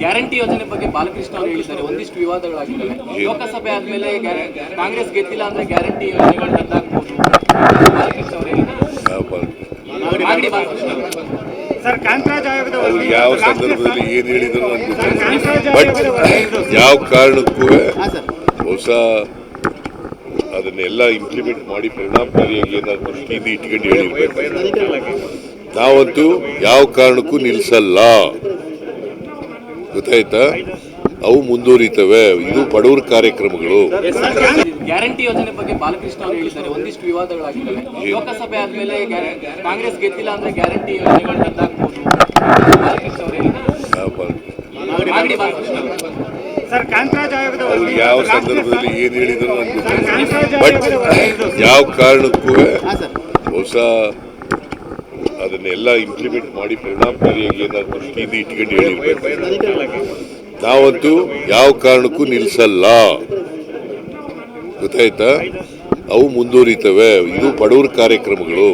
Guarantee ಯೋಜನೆ ಬಗ್ಗೆ ಬಾಲಕೃಷ್ಣ ಅವರು ಹೇಳಿದ್ದಾರೆ. ಒಂದಿಷ್ಟು ವಿವಾದಗಳಾಗಿದ್ದಾವೆ. ಲೋಕಸಭೆ ಆದ್ಮೇಲೆ ಕಾಂಗ್ರೆಸ್ ಗೆದ್ದಿಲ್ಲ ಅಂದ್ರೆ ಗ್ಯಾರಂಟಿ ಯೋಜನೆಗಳು ರದ್ದಾಗಬಹುದು ಬಾಲಕೃಷ್ಣ ಅವರು ಹೇಳಿದ್ದಾರೆ. ಯಾವ ಸಂದರ್ಭದಲ್ಲಿ ಏನು ಹೇಳಿದ್ರು ಬಟ್ ಯಾವ ಕಾರಣಕ್ಕೂ ಹೊಸ ಅದನ್ನೆಲ್ಲ ಇಂಪ್ಲಿಮೆಂಟ್ ಮಾಡಿ ಪರಿಣಾಮಕಾರಿಯಾಗಿ ಏನಾದ್ರು ದೃಷ್ಟಿಯಿಂದ ಇಟ್ಕೊಂಡು ಹೇಳಿರ್ಬೇಕು. ನಾವಂತೂ ಯಾವ ಕಾರಣಕ್ಕೂ ನಿಲ್ಲಿಸಲ್ಲ ಗೊತ್ತಾಯ್ತಾ? ಅವು ಮುಂದುವರಿತವೆ. ಇದು ಬಡವರ ಕಾರ್ಯಕ್ರಮಗಳು. ಗ್ಯಾರಂಟಿ ಯೋಜನೆ ಬಗ್ಗೆ ಬಾಲಕೃಷ್ಣ ಅವರು ಹೇಳಿದ್ದಾರೆ. ಒಂದಿಷ್ಟು ವಿವಾದಗಳಾಗಿದ್ದಾವೆ ಲೋಕಸಭೆ ಆದ್ಮೇಲೆ ಕಾಂಗ್ರೆಸ್ ಗೆದ್ದಿಲ್ಲ ಅಂದ್ರೆ ಗ್ಯಾರಂಟಿ ಯೋಜನೆಗಳು ರದ್ದಾಗಬಹುದು ಬಾಲಕೃಷ್ಣ ಅವರು ಹೇಳಿದ್ದಾರೆ. ಯಾವ ಸಂದರ್ಭದಲ್ಲಿ ಏನು ಹೇಳಿದ್ರು ಬಟ್ ಯಾವ ಕಾರಣಕ್ಕೂ ಸರ್. ಹೊಸ ಅದನ್ನೆಲ್ಲ ಇಂಪ್ಲಿಮೆಂಟ್ ಮಾಡಿ ಪರಿಣಾಮಕಾರಿಯಾಗಿ ಏನಾದ್ರು ದೃಷ್ಟಿಯಿಂದ ಇಟ್ಕೊಂಡು ಹೇಳಿರ್ಬೇಕು. ನಾವಂತೂ ಯಾವ ಕಾರಣಕ್ಕೂ ನಿಲ್ಲಿಸಲ್ಲ ಗೊತ್ತಾಯ್ತಾ? ಅವು ಮುಂದುವರಿತವೆ. ಇದು ಬಡವರ ಕಾರ್ಯಕ್ರಮಗಳು.